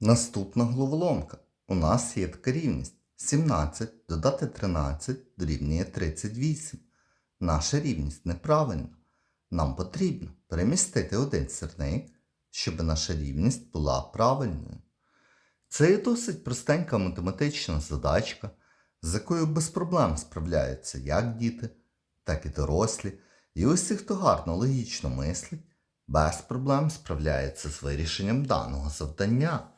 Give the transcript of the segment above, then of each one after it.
Наступна головоломка. У нас є така рівність. 17 додати 13 дорівнює 38. Наша рівність неправильна. Нам потрібно перемістити один сірник, щоб наша рівність була правильною. Це є досить простенька математична задачка, з якою без проблем справляються як діти, так і дорослі. І усі, хто гарно логічно мислить, без проблем справляється з вирішенням даного завдання.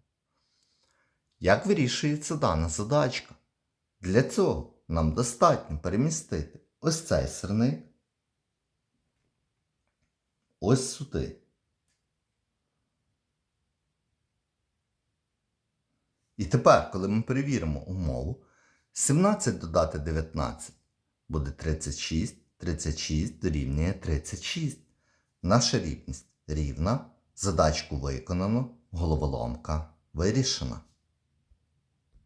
Як вирішується дана задачка? Для цього нам достатньо перемістити ось цей сирник ось сюди. І тепер, коли ми перевіримо умову, 17 додати 19 буде 36, 36 дорівнює 36. Наша рівність рівна, задачку виконано, головоломка вирішена.